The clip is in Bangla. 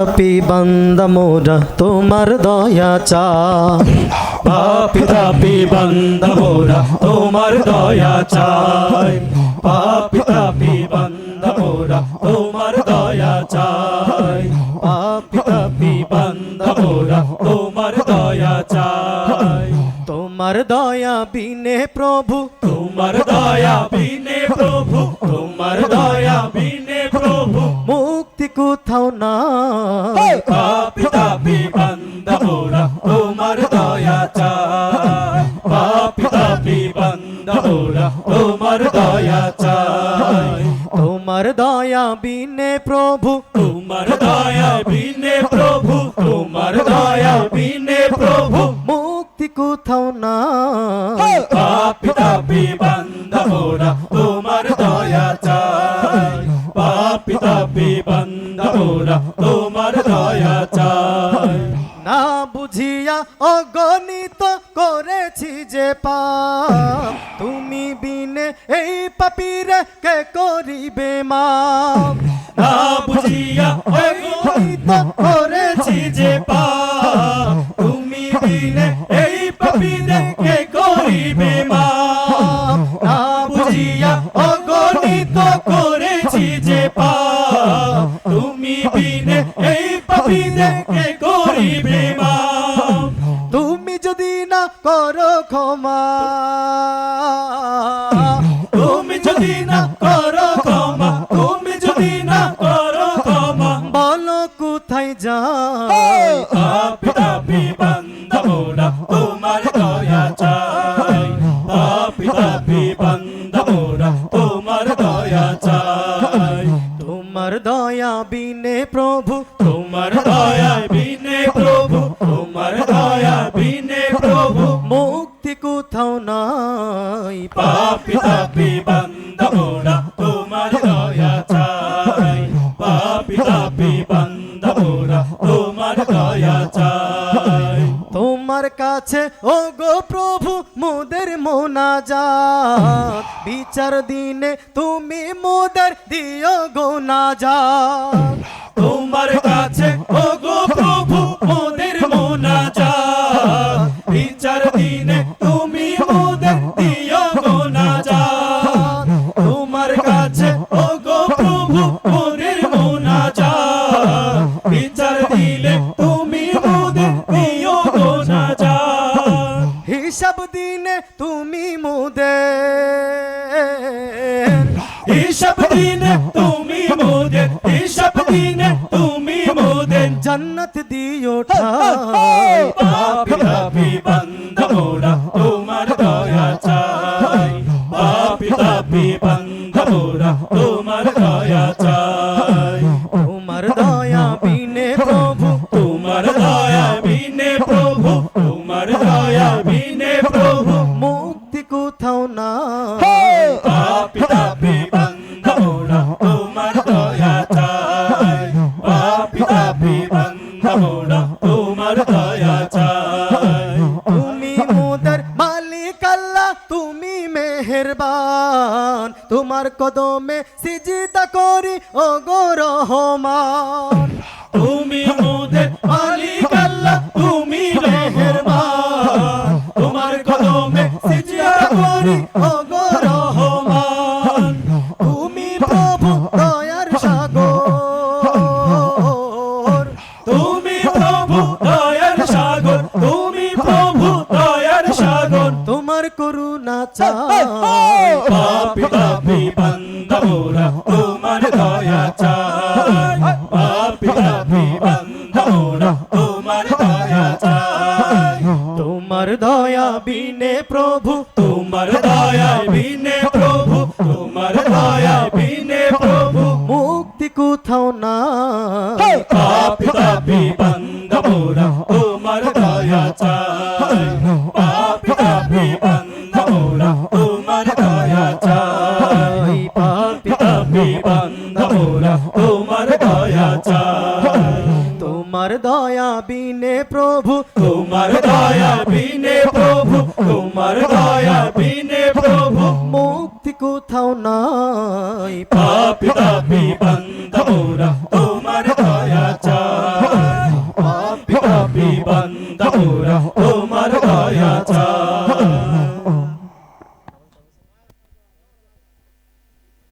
পাপি মোরা, তোমার দয়া চা পাপি তাপি মোরা, তোমার দয়া চাই। পাপি তাপি মোরা, তোমার দয়া চাই। পাপি তাপি মোরা, তোমার দয়া চাই। তোমার দয়া বিনে প্রভু, তোমার দয়া বিনে প্রভু, তোমার দয়া বিনে কোথাও না পাপি তাপি বান্দা মোরা তোমার দয়া চাই। পাপি তাপি বান্দা মোরা তোমার দয়া চাই। তোমার দয়া বিনে প্রভু। তোমার দয়া বিনে প্রভু তোমার দয়া বিনে প্রভু। মুক্তি কোথাও না পাপি তাপি বান্দা মোরা বান্দা মোরা তোমার দয়া চাই। না বুঝিয়া অগণিত করেছি যে পাপ। তুমি বিনে এই পাপিরে কে করিবে মা না বুঝিয়া অগণিত করেছি যে পাপ। তুমি বিনে, এই পাপিনে কে করিবে তুমি যদি না করো ক্ষমা, তুমি যদি না করো ক্ষমা, তুমি যদি না করো ক্ষমা, বলো কোথায় যাই তোমার দয়া বিনে প্রভু। তোমার দয়া বিনে প্রভু তোমার দয়া বিনে প্রভু। মুক্তি কোথাও নাই। পাপি তাপি বান্দা মোরা তোমার দয়া চাই। পাপি তাপি বান্দা মোরা তোমার দয়া চাই। তোমার কাছে ও গো প্রভু মোদের মোনাজাত। বিচার দিনে মোদের দিও গো না যা। তোমার কাছে, ও গো প্রভু মোদের মোনাজাত। বিচার দিনে তুমি হিসাব দিনে তুমি মোদের হিসাব দিনে তুমি মোদের জান্নাত দিও ঠাই পাপি পাপি বান্দা মোরা মেহেরবান তোমার কদমে সিজিদা করি ও গো রহমান। তুমি মোদের মালিক আল্লাহ তুমি মেহেরবান। তোমার কদমে সিজদা করি ও গো রহমান। তুমি প্রভু দয়ার সাগর। তুমি প্রভু দয়ার সাগর তুমি প্রভু দয়ার সাগর। তোমার করুণা চাই। চাই পাপি তাপি বান্দা তোমার দয়া চাই তোমার দয়া বিনে প্রভু তোমার বান্দা মোরা তোমার দয়া চাই তোমার দয়া বিনে প্রভু তোমার দয়া বিনে প্রভু তোমার দয়া বিনে